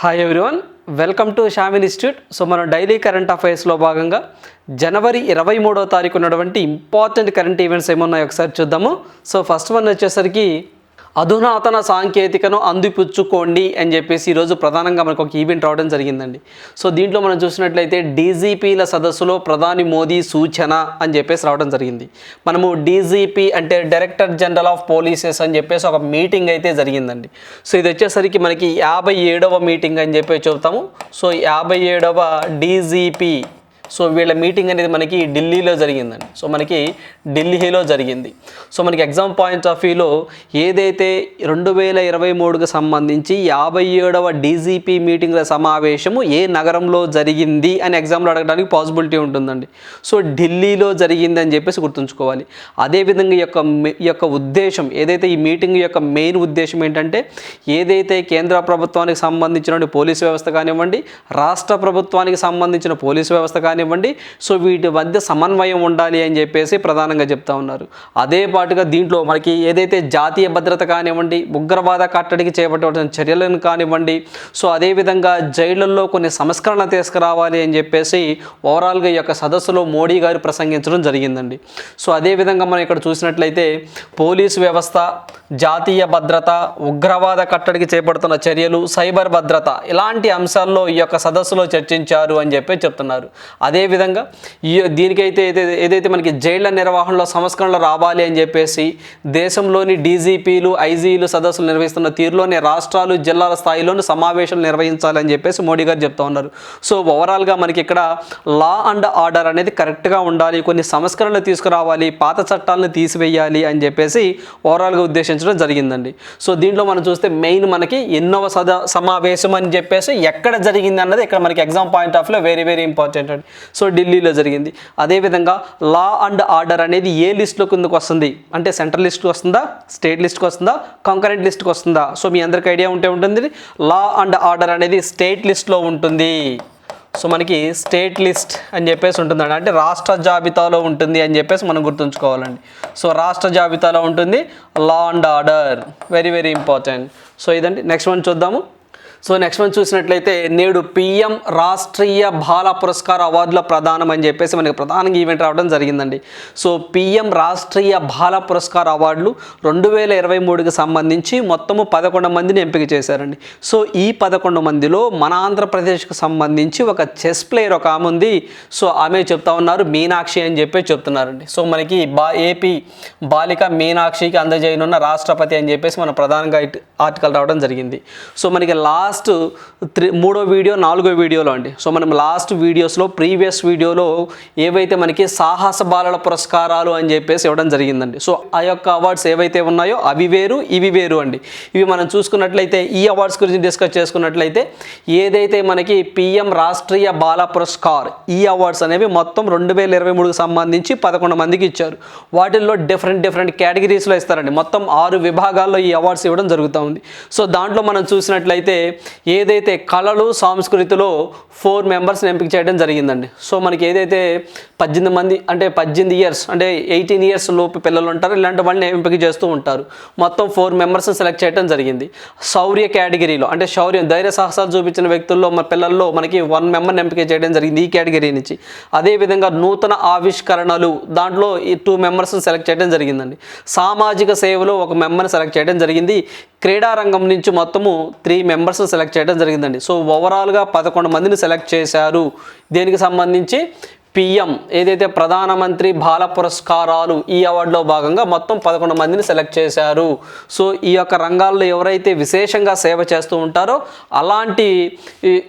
Hi everyone welcome to Shamin institute so మనం daily current అఫైర్స్లో భాగంగా జనవరి ఇరవై మూడో తారీఖు ఉన్నటువంటి ఇంపార్టెంట్ కరెంట్ ఈవెంట్స్ ఏమున్నాయో ఒకసారి చూద్దాము. సో ఫస్ట్ వన్ వచ్చేసరికి అధునాతన సాంకేతికను అందిపుచ్చుకోండి అని చెప్పేసి ఈరోజు ప్రధానంగా మనకు ఒక ఈవెంట్ రావడం జరిగిందండి. సో దీంట్లో మనం చూసినట్లయితే డీజీపీల సదస్సులో ప్రధాని మోదీ సూచన అని చెప్పేసి రావడం జరిగింది. మనము డీజీపీ అంటే డైరెక్టర్ జనరల్ ఆఫ్ పోలీసెస్ అని చెప్పేసి ఒక మీటింగ్ అయితే జరిగిందండి. సో ఇది వచ్చేసరికి మనకి యాభై ఏడవ మీటింగ్ అని చెప్పి చెబుతాము. సో యాభై ఏడవ డీజీపీ సో వీళ్ళ మీటింగ్ అనేది మనకి ఢిల్లీలో జరిగిందండి. సో మనకి ఢిల్లీలో జరిగింది. సో మనకి ఎగ్జామ్ పాయింట్ ఆఫ్ వ్యూలో ఏదైతే రెండు వేల ఇరవై మూడుకు సంబంధించి యాభై ఏడవ డీజీపీ మీటింగ్ల సమావేశము ఏ నగరంలో జరిగింది అని ఎగ్జామ్లో అడగడానికి పాసిబిలిటీ ఉంటుందండి. సో ఢిల్లీలో జరిగింది అని చెప్పేసి గుర్తుంచుకోవాలి. అదేవిధంగా ఈ యొక్క ఈ యొక్క ఉద్దేశం ఏదైతే ఈ మీటింగ్ యొక్క మెయిన్ ఉద్దేశం ఏంటంటే ఏదైతే కేంద్ర ప్రభుత్వానికి సంబంధించిన పోలీసు వ్యవస్థ కానివ్వండి రాష్ట్ర ప్రభుత్వానికి సంబంధించిన పోలీసు వ్యవస్థ కానివ్వండి సో వీటి మధ్య సమన్వయం ఉండాలి అని చెప్పేసి ప్రధానంగా చెప్తా ఉన్నారు. అదే పాటుగా దీంట్లో మనకి ఏదైతే జాతీయ భద్రత కానివ్వండి ఉగ్రవాద కట్టడికి చేపట్టవలసిన చర్యలను కానివ్వండి సో అదేవిధంగా జైళ్ళలో కొన్ని సంస్కరణ తీసుకురావాలి అని చెప్పేసి ఓవరాల్గా ఈ యొక్క సదస్సులో మోడీ గారు ప్రసంగించడం జరిగిందండి. సో అదేవిధంగా మనం ఇక్కడ చూసినట్లయితే పోలీసు వ్యవస్థ జాతీయ భద్రత ఉగ్రవాద కట్టడికి చేపడుతున్న చర్యలు సైబర్ భద్రత ఇలాంటి అంశాల్లో ఈ యొక్క సదస్సులో చర్చించారు అని చెప్పి చెప్తున్నారు. అదేవిధంగా ఈ దీనికైతే ఏదైతే ఏదైతే మనకి జైళ్ళ నిర్వహణలో సంస్కరణలు రావాలి అని చెప్పేసి దేశంలోని డీజీపీలు ఐజీలు సదస్సులు నిర్వహిస్తున్న తీరులోనే రాష్ట్రాలు జిల్లాల స్థాయిలోనూ సమావేశాలు నిర్వహించాలని చెప్పేసి మోడీ గారు చెప్తా ఉన్నారు. సో ఓవరాల్గా మనకి ఇక్కడ లా అండ్ ఆర్డర్ అనేది కరెక్ట్గా ఉండాలి కొన్ని సంస్కరణలు తీసుకురావాలి పాత చట్టాలను తీసివేయాలి అని చెప్పేసి ఓవరాల్గా ఉద్దేశించడం జరిగిందండి. సో దీంట్లో మనం చూస్తే మెయిన్ మనకి ఎన్నవ సదా సమావేశం అని చెప్పేసి ఎక్కడ జరిగింది అన్నది ఇక్కడ మనకి ఎగ్జామ్ పాయింట్ ఆఫ్లో వెరీ వెరీ ఇంపార్టెంట్ అండి. సో ఢిల్లీలో జరిగింది. అదేవిధంగా లా అండ్ ఆర్డర్ అనేది ఏ లిస్ట్లో కిందకు వస్తుంది? అంటే సెంట్రల్ లిస్ట్కి వస్తుందా? స్టేట్ లిస్ట్కి వస్తుందా? కంకరెంట్ లిస్ట్కి వస్తుందా? సో మీ అందరికి ఐడియా ఉంటే ఉంటుంది. లా అండ్ ఆర్డర్ అనేది స్టేట్ లిస్ట్లో ఉంటుంది. సో మనకి స్టేట్ లిస్ట్ అని చెప్పేసి ఉంటుందండి. అంటే రాష్ట్ర జాబితాలో ఉంటుంది అని చెప్పేసి మనం గుర్తుంచుకోవాలండి. సో రాష్ట్ర జాబితాలో ఉంటుంది law and order. Very very important so ఇదండి. నెక్స్ట్ వన్ చూద్దాము. సో నెక్స్ట్ మంత్ చూసినట్లయితే నేడు పిఎం రాష్ట్రీయ బాల పురస్కార్ అవార్డుల ప్రదానం అని చెప్పేసి మనకి ప్రధానంగా ఈవెంట్ రావడం జరిగిందండి. సో పిఎం రాష్ట్రీయ బాల పురస్కార్ అవార్డులు రెండు వేల ఇరవై మూడుకి సంబంధించి మొత్తము పదకొండు మందిని ఎంపిక చేశారండి. సో ఈ పదకొండు మందిలో మన ఆంధ్రప్రదేశ్కి సంబంధించి ఒక చెస్ ప్లేయర్ ఒక ఆమె ఉంది. సో ఆమె చెప్తా ఉన్నారు మీనాక్షి అని చెప్పి చెప్తున్నారండి. సో మనకి బా ఏపీ బాలిక మీనాక్షికి అందజేయనున్న రాష్ట్రపతి అని చెప్పేసి మన ప్రధానంగా ఆర్టికల్ రావడం జరిగింది. సో మనకి లాస్ట్ త్రీ మూడో వీడియో నాలుగో వీడియోలో అండి. సో మనం లాస్ట్ వీడియోస్లో ప్రీవియస్ వీడియోలో ఏవైతే మనకి సాహస బాలల పురస్కారాలు అని చెప్పేసి ఇవ్వడం జరిగిందండి. సో ఆ యొక్క అవార్డ్స్ ఏవైతే ఉన్నాయో అవి వేరు ఇవి వేరు అండి. ఇవి మనం చూసుకున్నట్లయితే ఈ అవార్డ్స్ గురించి డిస్కస్ చేసుకున్నట్లయితే ఏదైతే మనకి పిఎం రాష్ట్రీయ బాల పురస్కార్ ఈ అవార్డ్స్ అనేవి మొత్తం రెండు వేల ఇరవై మూడుకు సంబంధించి పదకొండు మందికి ఇచ్చారు. వాటిల్లో డిఫరెంట్ డిఫరెంట్ కేటగిరీస్లో ఇస్తారండి. మొత్తం ఆరు విభాగాల్లో ఈ అవార్డ్స్ ఇవ్వడం జరుగుతూ ఉంది. సో దాంట్లో మనం చూసినట్లయితే ఏదైతే కళలు సంస్కృతిలో ఫోర్ మెంబర్స్ని ఎంపిక చేయడం జరిగిందండి. సో మనకి ఏదైతే పద్దెనిమిది మంది అంటే పద్దెనిమిది ఇయర్స్ అంటే ఎయిటీన్ ఇయర్స్ లోపు పిల్లలు ఉంటారు ఇలాంటి వాళ్ళని ఎంపిక చేస్తూ ఉంటారు. మొత్తం ఫోర్ మెంబర్స్ని సెలెక్ట్ చేయడం జరిగింది. శౌర్య కేటగిరీలో అంటే శౌర్యం ధైర్య సాహసాలు చూపించిన వ్యక్తుల్లో మన పిల్లల్లో మనకి వన్ మెంబర్ని ఎంపిక చేయడం జరిగింది ఈ కేటగిరీ నుంచి. అదేవిధంగా నూతన ఆవిష్కరణలు దాంట్లో ఈ టూ మెంబర్స్ని సెలెక్ట్ చేయడం జరిగిందండి. సామాజిక సేవలో ఒక మెంబర్ని సెలెక్ట్ చేయడం జరిగింది. క్రీడారంగం నుంచి మొత్తము త్రీ మెంబర్స్ సెలెక్ట్ చేయడం జరిగిందండి. సో ఓవరాల్గా పదకొండు మందిని సెలెక్ట్ చేశారు. దేనికి సంబంధించి? పిఎం ఏదైతే ప్రధానమంత్రి బాల పురస్కారాలు ఈ అవార్డులో భాగంగా మొత్తం పదకొండు మందిని సెలెక్ట్ చేశారు. సో ఈ యొక్క రంగాల్లో ఎవరైతే విశేషంగా సేవ చేస్తూ ఉంటారో అలాంటి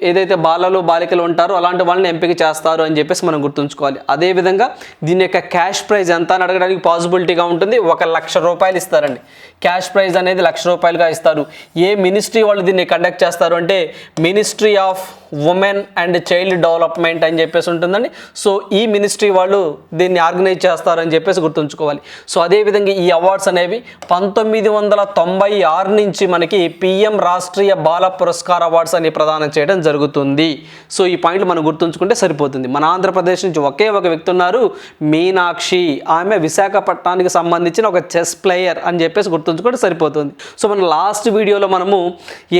ఏదైతే బాలలు బాలికలు ఉంటారో అలాంటి వాళ్ళని ఎంపిక చేస్తారు అని చెప్పేసి మనం గుర్తుంచుకోవాలి. అదేవిధంగా దీని యొక్క క్యాష్ ప్రైజ్ ఎంత అని అడగడానికి పాసిబిలిటీగా ఉంటుంది. ఒక లక్ష రూపాయలు ఇస్తారండి. క్యాష్ ప్రైజ్ అనేది లక్ష రూపాయలుగా ఇస్తారు. ఏ మినిస్ట్రీ వాళ్ళు దీన్ని కండక్ట్ చేస్తారు అంటే ministry of women and child development అని చెప్పేసి ఉంటుందండి. సో ఈ మినిస్ట్రీ వాళ్ళు దీన్ని ఆర్గనైజ్ చేస్తారని చెప్పేసి గుర్తుంచుకోవాలి. సో అదేవిధంగా ఈ అవార్డ్స్ అనేవి పంతొమ్మిది వందల తొంభై ఆరు నుంచి మనకి పిఎం రాష్ట్రీయ బాల పురస్కార్ అవార్డ్స్ అని ప్రదానం చేయడం జరుగుతుంది. సో ఈ పాయింట్లు మనం గుర్తుంచుకుంటే సరిపోతుంది. మన ఆంధ్రప్రదేశ్ నుంచి ఒకే ఒక వ్యక్తి ఉన్నారు మీనాక్షి. ఆమె విశాఖపట్నానికి సంబంధించిన ఒక చెస్ ప్లేయర్ అని చెప్పేసి గుర్తుంచుకుంటే సరిపోతుంది. సో మన లాస్ట్ వీడియోలో మనము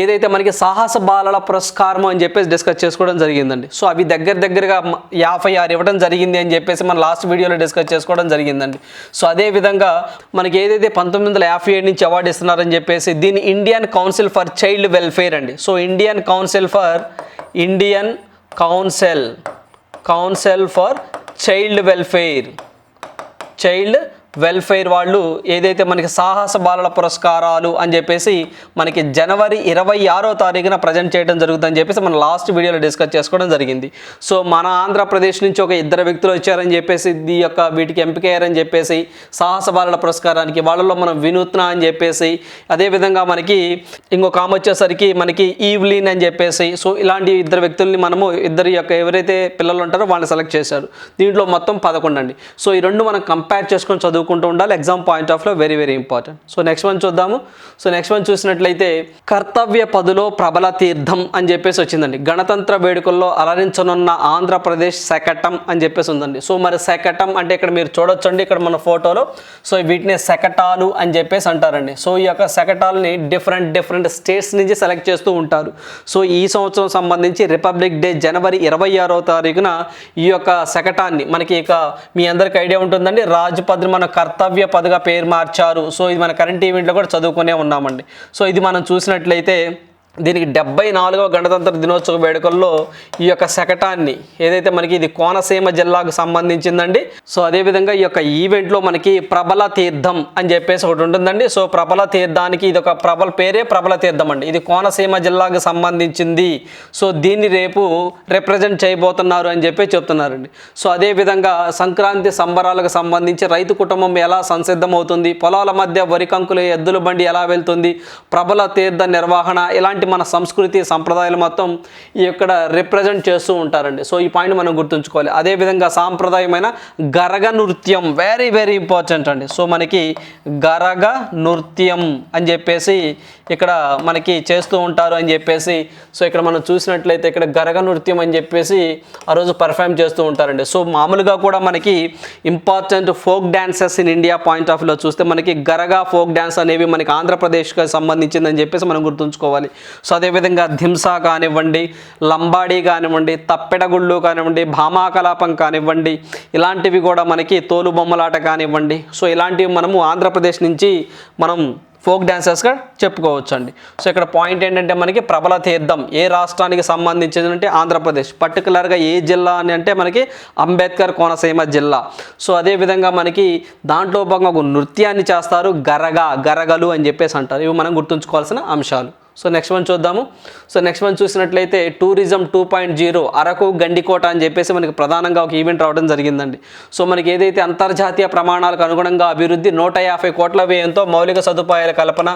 ఏదైతే మనకి సాహస బాలల పురస్కారం అని చెప్పేసి డిస్కస్ చేసుకోవడం జరిగిందండి. సో అవి దగ్గర దగ్గరగా యాభై ఆరు ఇవ్వడం జరిగింది అని చెప్పేసి మన లాస్ట్ వీడియోలో డిస్కస్ చేసుకోవడం జరిగిందండి. సో అదే విధంగా మనకి ఏదైతే పంతొమ్మిది వందల యాభై ఏడు నుంచి అవార్డు ఇస్తున్నారని చెప్పేసి దీన్ని Indian council for child welfare అండి. So Indian council for Indian council council for child welfare child welfare వాళ్ళు ఏదైతే మనకి సాహస బాలల పురస్కారాలు అని చెప్పేసి మనకి జనవరి ఇరవై ఆరో తారీఖున ప్రజెంట్ చేయడం జరుగుతుందని చెప్పేసి మనం లాస్ట్ వీడియోలో డిస్కస్ చేసుకోవడం జరిగింది. సో మన ఆంధ్రప్రదేశ్ నుంచి ఒక ఇద్దరు వ్యక్తులు వచ్చారని చెప్పేసి ఈ యొక్క వీటికి ఎంపికయ్యారని చెప్పేసి సాహస బాలల పురస్కారానికి వాళ్ళలో మనం వినూత్న అని చెప్పేసి అదేవిధంగా మనకి ఇంకొక ఆమె వచ్చేసరికి మనకి ఈవ్లీన్ అని చెప్పేసి సో ఇలాంటి ఇద్దరు వ్యక్తుల్ని మనము ఇద్దరు యొక్క ఎవరైతే పిల్లలు ఉంటారో వాళ్ళని సెలెక్ట్ చేశారు. దీంట్లో మొత్తం పదకొండు అండి సో ఈ రెండు మనం కంపేర్ చేసుకొని చదువుకుంటూ ఉండాలి. ఎగ్జామ్ పాయింట్ ఆఫ్లో very very important so next one చూద్దాము. సో నెక్స్ట్ వన్ చూసినట్లయితే కర్తవ్య పదులో ప్రబల తీర్థం అని చెప్పేసి వచ్చిందండి. గణతంత్ర వేడుకల్లో అలరించనున్న ఆంధ్రప్రదేశ్ శకటం అని చెప్పేసి ఉందండి. సో మరి శకటం అంటే ఇక్కడ మీరు చూడొచ్చండి ఇక్కడ మన ఫోటోలో. సో వీటిని శకటాలు అని చెప్పేసి అంటారండి. సో ఈ యొక్క శకటాలని డిఫరెంట్ డిఫరెంట్ స్టేట్స్ నుంచి సెలెక్ట్ చేస్తూ ఉంటారు. సో ఈ సంవత్సరం సంబంధించి రిపబ్లిక్ డే జనవరి ఇరవై ఆరో తారీఖున ఈ యొక్క శకటాన్ని మనకి ఇక మీ అందరికి ఐడియా ఉంటుందండి. రాజపద్రి మన కర్తవ్య పదగా పేరు మార్చారు. సో ఇది మన కరెంట్ ఈవెంట్లో కూడా చదువుకునే ఉన్నామండి. సో ఇది మనం చూసినట్లయితే దీనికి డెబ్బై నాలుగవ గణతంత్ర దినోత్సవ వేడుకల్లో ఈ యొక్క శకటాన్ని ఏదైతే మనకి ఇది కోనసీమ జిల్లాకు సంబంధించిందండి సో అదేవిధంగా ఈ యొక్క ఈవెంట్లో మనకి ప్రబల తీర్థం అని చెప్పేసి ఒకటి ఉంటుందండి. సో ప్రబల తీర్థానికి ఇది ఒక ప్రబల పేరే ప్రబల తీర్థం అండి. ఇది కోనసీమ జిల్లాకు సంబంధించింది. సో దీన్ని రేపు రిప్రజెంట్ చేయబోతున్నారు అని చెప్పి చెప్తున్నారండి. సో అదేవిధంగా సంక్రాంతి సంబరాలకు సంబంధించి రైతు కుటుంబం ఎలా సంసిద్ధమవుతుంది పొలాల మధ్య వరి కంకులు ఎద్దుల బండి ఎలా వెళ్తుంది ప్రబల తీర్థ నిర్వహణ ఇలాంటి మన సంస్కృతి సంప్రదాయాలు మొత్తం ఈ ఇక్కడ రిప్రజెంట్ చేస్తూ ఉంటారండి. సో ఈ పాయింట్ మనం గుర్తుంచుకోవాలి. అదేవిధంగా సాంప్రదాయమైన గరగ నృత్యం వెరీ వెరీ ఇంపార్టెంట్ అండి. సో మనకి గరగ నృత్యం అని చెప్పేసి ఇక్కడ మనకి చేస్తూ ఉంటారు అని చెప్పేసి సో ఇక్కడ మనం చూసినట్లయితే ఇక్కడ గరగ నృత్యం అని చెప్పేసి ఆ రోజు పర్ఫామ్ చేస్తూ ఉంటారండి. సో మామూలుగా కూడా మనకి important folk dances in India point of వ్యూలో చూస్తే మనకి గరగా ఫోక్ డ్యాన్స్ అనేవి మనకి ఆంధ్రప్రదేశ్కి సంబంధించిందని చెప్పేసి మనం గుర్తుంచుకోవాలి. సో అదేవిధంగా ధింసా కానివ్వండి లంబాడీ కానివ్వండి తప్పెడగుళ్ళు కానివ్వండి భామాకలాపం కానివ్వండి ఇలాంటివి కూడా మనకి తోలు బొమ్మలాట కానివ్వండి. సో ఇలాంటివి మనము ఆంధ్రప్రదేశ్ నుంచి మనం ఫోక్ డ్యాన్సర్స్గా చెప్పుకోవచ్చు అండి సో ఇక్కడ పాయింట్ ఏంటంటే మనకి ప్రబల తీర్థం ఏ రాష్ట్రానికి సంబంధించింది అంటే ఆంధ్రప్రదేశ్. పర్టికులర్గా ఏ జిల్లా అని అంటే మనకి అంబేద్కర్ కోనసీమ జిల్లా. సో అదేవిధంగా మనకి దాంట్లో భాగంగా ఒక నృత్యాన్ని చేస్తారు గరగ గరగలు అని చెప్పేసి అంటారు. ఇవి మనం గుర్తుంచుకోవాల్సిన అంశాలు. సో నెక్స్ట్ వన్ చూద్దాము. సో నెక్స్ట్ వన్ చూసినట్లయితే tourism two point zero Araku Gandikota అని చెప్పేసి మనకి ప్రధానంగా ఒక ఈవెంట్ రావడం జరిగిందండి. సో మనకి ఏదైతే అంతర్జాతీయ ప్రమాణాలకు అనుగుణంగా అభివృద్ధి నూట యాభై కోట్ల వ్యయంతో మౌలిక సదుపాయాల కల్పన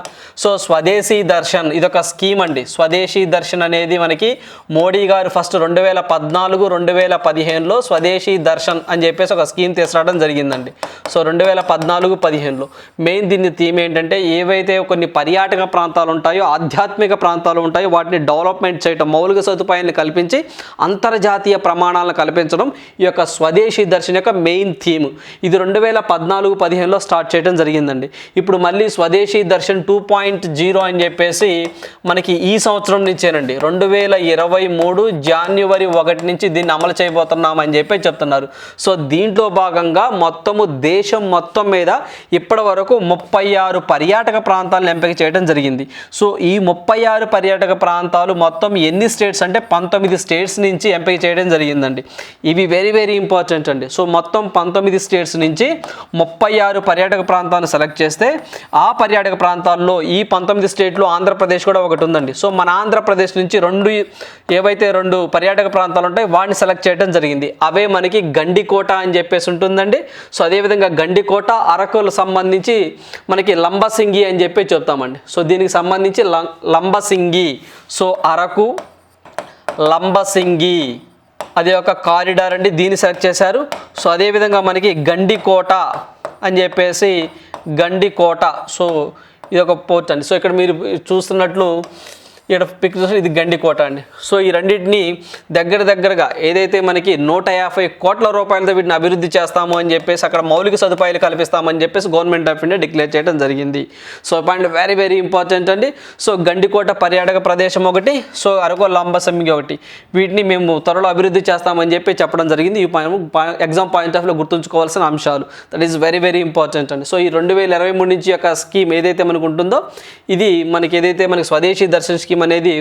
సో స్వదేశీ దర్శన్ ఇదొక స్కీమ్ అండి. స్వదేశీ దర్శన్ అనేది మనకి మోడీ గారు ఫస్ట్ రెండు వేల పద్నాలుగు రెండు వేల పదిహేనులో స్వదేశీ దర్శన్ అని చెప్పేసి ఒక స్కీమ్ తీసుకురావడం జరిగిందండి. సో రెండు వేల పద్నాలుగు పదిహేనులో మెయిన్ దీని థీమ్ ఏంటంటే ఏవైతే కొన్ని పర్యాటక ప్రాంతాలు ఉంటాయో ఆధ్యాత్మిక ప్రాంతాలు ఉంటాయి. వాటిని డెవలప్మెంట్ చేయటం మౌలిక సదుపాయాన్ని కల్పించి అంతర్జాతీయ ప్రమాణాలను కల్పించడం ఈ యొక్క స్వదేశీ దర్శన్ యొక్క మెయిన్ థీమ్. ఇది రెండు వేల పద్నాలుగు పదిహేనులో స్టార్ట్ చేయడం జరిగిందండి. ఇప్పుడు మళ్ళీ స్వదేశీ దర్శన్ టూ పాయింట్ జీరో అని చెప్పేసి మనకి ఈ సంవత్సరం నుంచేనండి. రెండు వేల ఇరవై మూడు జాన్యువరి ఒకటి నుంచి దీన్ని అమలు చేయబోతున్నామని చెప్పి చెప్తున్నారు. సో దీంట్లో భాగంగా మొత్తము దేశం మొత్తం మీద ఇప్పటి వరకు ముప్పై ఆరు పర్యాటక ప్రాంతాలను ఎంపిక చేయడం జరిగింది. సో ఈ ముప్పై ఆరు పర్యాటక ప్రాంతాలు మొత్తం ఎన్ని స్టేట్స్ అంటే పంతొమ్మిది స్టేట్స్ నుంచి ఎంపిక చేయడం జరిగిందండి. ఇవి వెరీ వెరీ ఇంపార్టెంట్ అండి. సో మొత్తం పంతొమ్మిది స్టేట్స్ నుంచి ముప్పై ఆరు పర్యాటక ప్రాంతాలను సెలెక్ట్ చేస్తే ఆ పర్యాటక ప్రాంతాల్లో ఈ పంతొమ్మిది స్టేట్లు ఆంధ్రప్రదేశ్ కూడా ఒకటి ఉందండి. సో మన ఆంధ్రప్రదేశ్ నుంచి రెండు ఏవైతే రెండు పర్యాటక ప్రాంతాలు ఉంటాయి వాటిని సెలెక్ట్ చేయడం జరిగింది. అవే మనకి గండికోట అని చెప్పేసి ఉంటుందండి. సో అదేవిధంగా గండికోట అరకులు సంబంధించి మనకి లంబసింగి అని చెప్పి చెప్తామండి. సో దీనికి సంబంధించి లం- లంబసింగి. సో అరకు లంబసింగి. అది ఒక కారిడార్ అండి దీన్ని సెలెక్ట్ చేశారు. సో అదేవిధంగా మనకి గండికోట అని చెప్పేసి గండికోట. సో ఇది ఒక పోర్ట్ అండి. సో ఇక్కడ మీరు చూస్తున్నట్లు ఇక్కడ పిక్చర్స్ ఇది గండికోట అండి. సో ఈ రెండింటిని దగ్గర దగ్గరగా ఏదైతే మనకి నూట యాభై కోట్ల రూపాయలతో వీటిని అభివృద్ధి చేస్తాము అని చెప్పేసి అక్కడ మౌలిక సదుపాయాలు కల్పిస్తామని చెప్పేసి గవర్నమెంట్ ఆఫ్ ఇండియా డిక్లేర్ చేయడం జరిగింది. So point very very important అండి. సో గండికోట పర్యాటక ప్రదేశం ఒకటి సో అరకు లంబసమ్మిగి ఒకటి. వీటిని మేము త్వరలో అభివృద్ధి చేస్తామని చెప్పి చెప్పడం జరిగింది. ఈ ఎగ్జామ్ పాయింట్ ఆఫ్లో గుర్తుంచుకోవాల్సిన అంశాలు. That is very very important అండి. సో ఈ రెండు వేల ఇరవై మూడు నుంచి యొక్క స్కీమ్ ఏదైతే మనకు ఉంటుందో ఇది మనకి ఏదైతే మనకి స్వదేశీ దర్శన్ స్కీమ్ అనేది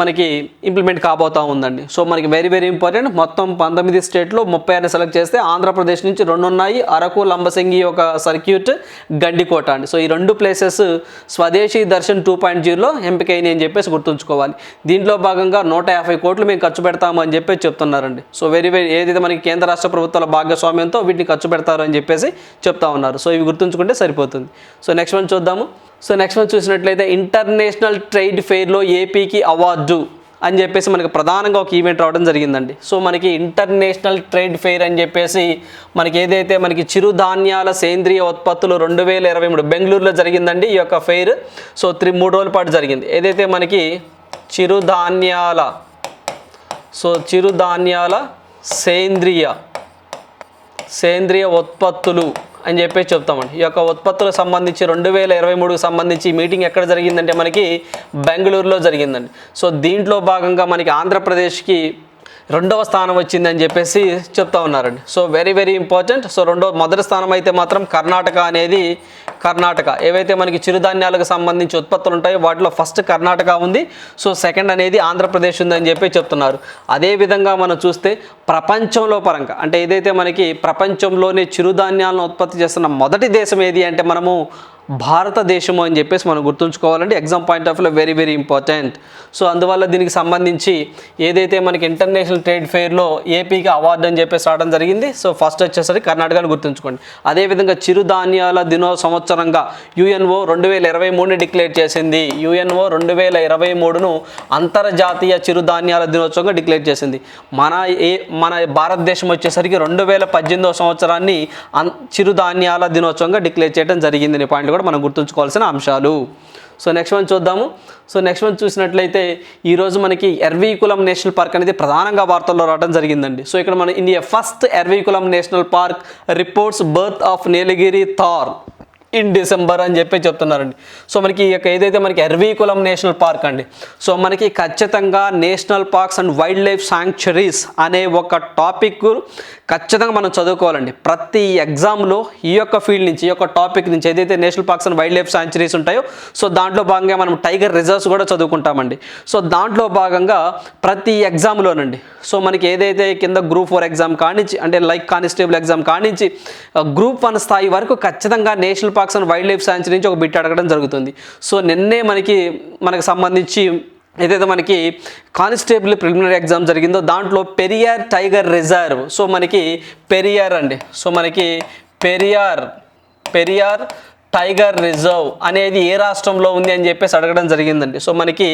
మనకి ఇంప్లిమెంట్ కాబోతా ఉందండి. సో మనకి వెరీ వెరీ ఇంపార్టెంట్ మొత్తం పంతొమ్మిది స్టేట్లో ముప్పై అని సెలెక్ట్ చేస్తే ఆంధ్రప్రదేశ్ నుంచి రెండు ఉన్నాయి అరకు లంబసింగి ఒక సర్క్యూట్ గండికోట అండి. సో ఈ రెండు ప్లేసెస్ స్వదేశీ దర్శన్ టూ పాయింట్ జీరోలో ఎంపికైనవి అని చెప్పేసి గుర్తుంచుకోవాలి. దీంట్లో భాగంగా నూట యాభై కోట్లు మేము ఖర్చు పెడతామని చెప్పేసి చెప్తున్నారండి. సో వెరీ వెరీ ఏదైతే మనకి కేంద్ర రాష్ట్ర ప్రభుత్వాల భాగస్వామ్యంతో వీటిని ఖర్చు పెడతారు అని చెప్పేసి చెప్తా ఉన్నారు. సో ఇవి గుర్తుంచుకుంటే సరిపోతుంది. సో నెక్స్ట్ వన్ చూద్దాము. సో నెక్స్ట్ వన్ చూసినట్లయితే ఇంటర్నేషనల్ ట్రేడ్ ఫెయిర్లో ఏపీకి అవార్డు అని చెప్పేసి మనకి ప్రధానంగా ఒక ఈవెంట్ రావడం జరిగిందండి. సో మనకి ఇంటర్నేషనల్ ట్రేడ్ ఫెయిర్ అని చెప్పేసి మనకి ఏదైతే మనకి చిరుధాన్యాల సేంద్రియ ఉత్పత్తులు రెండు వేల ఇరవై మూడు బెంగళూరులో జరిగిందండి ఈ యొక్క ఫెయిర్. సో త్రీ మూడు రోజుల పాటు జరిగింది. ఏదైతే మనకి చిరుధాన్యాల సో చిరుధాన్యాల సేంద్రియ సేంద్రియ ఉత్పత్తులు అని చెప్పేసి చెప్తామండి. ఈ యొక్క ఉత్పత్తులకు సంబంధించి రెండు వేల ఇరవై మూడుకు సంబంధించి మీటింగ్ ఎక్కడ జరిగిందంటే మనకి బెంగళూరులో జరిగిందండి. సో దీంట్లో భాగంగా మనకి ఆంధ్రప్రదేశ్కి రెండవ స్థానం వచ్చిందని చెప్పేసి చెప్తా ఉన్నారండి. So very very important. So రెండో మొదటి స్థానం అయితే మాత్రం కర్ణాటక అనేది కర్ణాటక. ఏవైతే మనకి చిరుధాన్యాలకు సంబంధించి ఉత్పత్తులు ఉంటాయో వాటిలో ఫస్ట్ కర్ణాటక ఉంది. సో సెకండ్ అనేది ఆంధ్రప్రదేశ్ ఉందని చెప్పి చెప్తున్నారు. అదేవిధంగా మనం చూస్తే ప్రపంచంలో పరంగా అంటే ఏదైతే మనకి ప్రపంచంలోనే చిరుధాన్యాలను ఉత్పత్తి చేస్తున్న మొదటి దేశం ఏది అంటే మనము భారతదేశము అని చెప్పేసి మనం గుర్తుంచుకోవాలంటే ఎగ్జామ్ పాయింట్ ఆఫ్ వ్యూలో వెరీ వెరీ ఇంపార్టెంట్ సో అందువల్ల దీనికి సంబంధించి ఏదైతే మనకి ఇంటర్నేషనల్ ట్రేడ్ ఫెయిర్లో ఏపీకి అవార్డు అని చెప్పేసి రావడం జరిగింది. సో ఫస్ట్ వచ్చేసరికి కర్ణాటకను గుర్తుంచుకోండి. అదేవిధంగా చిరుధాన్యాల దినో సంవత్సరంగా యుఎన్ఓ రెండు వేల ఇరవై మూడుని డిక్లేర్ చేసింది. యుఎన్ఓ రెండు వేల ఇరవై మూడును అంతర్జాతీయ చిరుధాన్యాల దినోత్సవంగా డిక్లేర్ చేసింది. మన ఏ మన భారతదేశం వచ్చేసరికి రెండు వేల పద్దెనిమిదవ సంవత్సరాన్ని అన్ చిరుధాన్యాల దినోత్సవంగా డిక్లేర్ చేయడం జరిగింది. పాయింట్ కూడా మనం గుర్తుంచుకోవాల్సిన అంశాలు. సో నెక్స్ట్ వన్ చూద్దాము. సో నెక్స్ట్ వన్ చూసినట్లయితే ఈరోజు మనకి ఎర్వీకులం నేషనల్ పార్క్ అనేది ప్రధానంగా వార్తల్లో రావడం జరిగిందండి. సో ఇక్కడ మన India first Eravikulam national park reports birth of Nilgiri tahr in December అని చెప్పి చెప్తున్నారండి. సో మనకి ఈ యొక్క ఏదైతే మనకి ఎర్వీకులం నేషనల్ పార్క్ అండి సో మనకి ఖచ్చితంగా national parks and wildlife sanctuaries అనే ఒక టాపిక్ ఖచ్చితంగా మనం చదువుకోవాలండి. ప్రతి ఎగ్జామ్లో ఈ యొక్క ఫీల్డ్ నుంచి ఈ యొక్క టాపిక్ నుంచి ఏదైతే national parks and wildlife sanctuaries ఉంటాయో సో దాంట్లో భాగంగా మనం టైగర్ రిజర్వ్స్ కూడా చదువుకుంటామండి. సో దాంట్లో భాగంగా ప్రతి ఎగ్జామ్లోనండి సో మనకి ఏదైతే కింద గ్రూప్ ఫోర్ ఎగ్జామ్ కానించి అంటే లైక్ కానిస్టేబుల్ ఎగ్జామ్ కానించి గ్రూప్ వన్ స్థాయి వరకు ఖచ్చితంగా national parks and wildlife sanctuary నుంచి ఒక బిట్ అడగడం జరుగుతుంది. సో నిన్నే మనకి మనకు సంబంధించి ఏదైతే మనకి కానిస్టేబుల్ ప్రిలిమినరీ ఎగ్జామ్ జరిగిందో దాంట్లో పెరియార్ టైగర్ రిజర్వ్. సో మనకి పెరియార్ అండి. సో మనకి పెరియార్ పెరియార్ టైగర్ రిజర్వ్ అనేది ఏ రాష్ట్రంలో ఉంది అని చెప్పేసి అడగడం జరిగిందండి. సో మనకి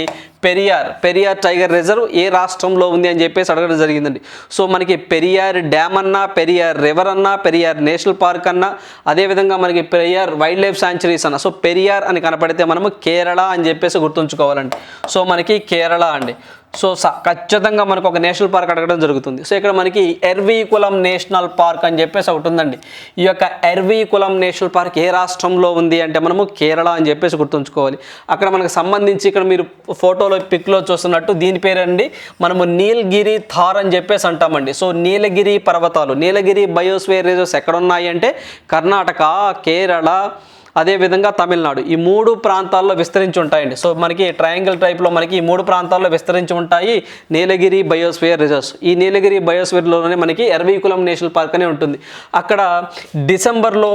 పెరియార్ పెరియార్ టైగర్ రిజర్వ్ ఏ రాష్ట్రంలో ఉంది అని చెప్పేసి అడగడం జరిగిందండి. సో మనకి పెరియార్ డ్యామ్ అన్నా పెరియార్ రివర్ అన్నా పెరియార్ నేషనల్ పార్క్ అన్నా అదేవిధంగా మనకి పెరియార్ వైల్డ్ లైఫ్ శాంచురీస్ అన్న. సో పెరియార్ అని కనపడితే మనము కేరళ అని చెప్పేసి గుర్తుంచుకోవాలండి. సో మనకి కేరళ అండి. సో స- ఖచ్చితంగా మనకు ఒక నేషనల్ పార్క్ అడగడం జరుగుతుంది. సో ఇక్కడ మనకి ఎర్వీకులం నేషనల్ పార్క్ అని చెప్పేసి ఒకటి ఉందండి. ఈ యొక్క ఎర్వీకులం నేషనల్ పార్క్ ఏ రాష్ట్రంలో ఉంది అంటే మనము కేరళ అని చెప్పేసి గుర్తుంచుకోవాలి. అక్కడ మనకు సంబంధించి ఇక్కడ మీరు ఫోటోలో పిక్లో చూస్తున్నట్టు దీని పేరండి మనము నీలగిరి థార్ అని చెప్పేసి అంటామండి. సో నీలగిరి పర్వతాలు నీలగిరి బయోస్వేర్ రిజర్వ్స్ ఎక్కడ ఉన్నాయి అంటే కర్ణాటక కేరళ అదేవిధంగా తమిళనాడు. ఈ మూడు ప్రాంతాల్లో విస్తరించి ఉంటాయండి. సో మనకి ట్రయాంగిల్ టైప్లో మనకి ఈ మూడు ప్రాంతాల్లో విస్తరించి ఉంటాయి నీలగిరి బయోస్ఫియర్ రిజర్వ్స్. ఈ నీలగిరి బయోస్ఫియర్లోనే మనకి ఎర్వీకులం నేషనల్ పార్క్ అనే ఉంటుంది. అక్కడ డిసెంబర్లో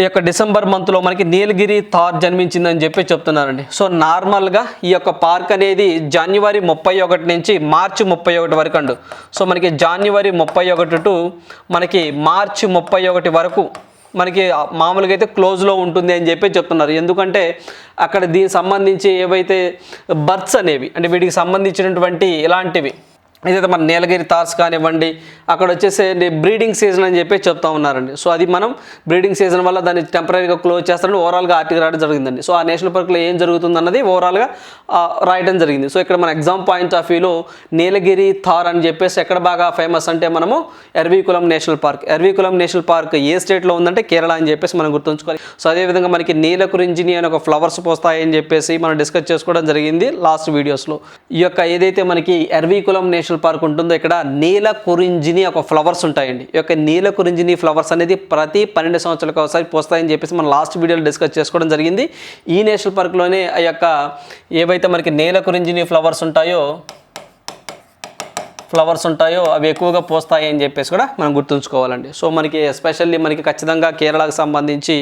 ఈ యొక్క డిసెంబర్ మంత్లో మనకి నీలగిరి థార్ జన్మించిందని చెప్పి చెప్తున్నారండి. సో నార్మల్గా ఈ యొక్క పార్క్ అనేది జనవరి ముప్పై ఒకటి నుంచి మార్చి ముప్పై ఒకటి వరకు అండు. సో మనకి జనవరి ముప్పై ఒకటి టు మనకి మార్చి ముప్పై ఒకటి వరకు మనకి మామూలుగా అయితే క్లోజ్లో ఉంటుంది అని చెప్పి చెప్తున్నారు. ఎందుకంటే అక్కడ దీనికి సంబంధించి ఏవైతే బర్త్స్ అనేవి అంటే వీటికి సంబంధించినటువంటి ఇలాంటివి ఏదైతే మన నీలగిరి తార్స్ కానివ్వండి అక్కడ వచ్చేసి బ్రీడింగ్ సీజన్ అని చెప్పి చెప్తా ఉన్నారండి. సో అది మనం బ్రీడింగ్ సీజన్ వల్ల దాన్ని టెంపరీగా క్లోజ్ చేస్తారని ఓవరాల్గా ఆర్టికల్ రాయడం జరిగిందండి. సో ఆ నేషనల్ పార్క్లో ఏం జరుగుతుంది అన్నది ఓవరాల్గా రాయడం జరిగింది. సో ఇక్కడ మన ఎగ్జామ్ పాయింట్ ఆఫ్ వ్యూలో నీలగిరి థార్ అని చెప్పేసి ఎక్కడ బాగా ఫేమస్ అంటే మనము Eravikulam national park. Eravikulam national park ఏ స్టేట్లో ఉందంటే కేరళ అని చెప్పేసి మనం గుర్తుంచుకోవాలి. సో అదేవిధంగా మనకి నీలకురింజిని అని ఒక ఫ్లవర్స్ పోస్తాయని చెప్పేసి మనం డిస్కస్ చేసుకోవడం జరిగింది లాస్ట్ వీడియోస్లో. ఈ యొక్క ఏదైతే మనకి ఎర్వీకులం నేషనల్ నేషనల్ పార్క్ ఉంటుందో ఇక్కడ నీల కురింజిని ఒక ఫ్లవర్స్ ఉంటాయండి. ఈ యొక్క నీల కురింజిని ఫ్లవర్స్ అనేది ప్రతి పన్నెండు సంవత్సరాలకు ఒకసారి పోస్తాయని చెప్పేసి మనం లాస్ట్ వీడియోలో డిస్కస్ చేసుకోవడం జరిగింది. ఈ నేషనల్ పార్క్లోనే ఆ యొక్క ఏవైతే మనకి నీల కురింజిని ఫ్లవర్స్ ఉంటాయో ఫ్లవర్స్ ఉంటాయో అవి ఎక్కువగా పోస్తాయి అని చెప్పేసి కూడా మనం గుర్తుంచుకోవాలండి. సో మనకి ఎస్పెషల్లీ మనకి ఖచ్చితంగా కేరళకు సంబంధించి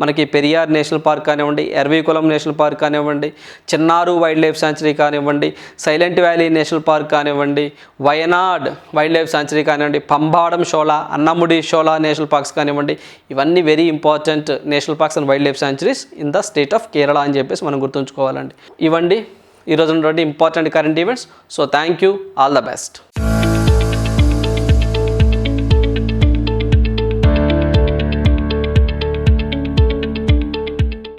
మనకి పెరియార్ నేషనల్ పార్క్ కానివ్వండి ఎర్వీకులం నేషనల్ పార్క్ కానివ్వండి చిన్నారు వైల్డ్ లైఫ్ సాంచురీ కానివ్వండి సైలెంట్ వ్యాలీ నేషనల్ పార్క్ కానివ్వండి వయనాడ్ వైల్డ్ లైఫ్ సాంచురీ కానివ్వండి పంబాడం షోలా అన్నముడి షోలా నేషనల్ పార్క్స్ కానివ్వండి ఇవన్నీ very important national parks and wildlife sanctuaries in the state of Kerala అని చెప్పేసి మనం గుర్తుంచుకోవాలండి. ఇవ్వండి ఈరోజు ఉన్నటువంటి important current events so thank you all the best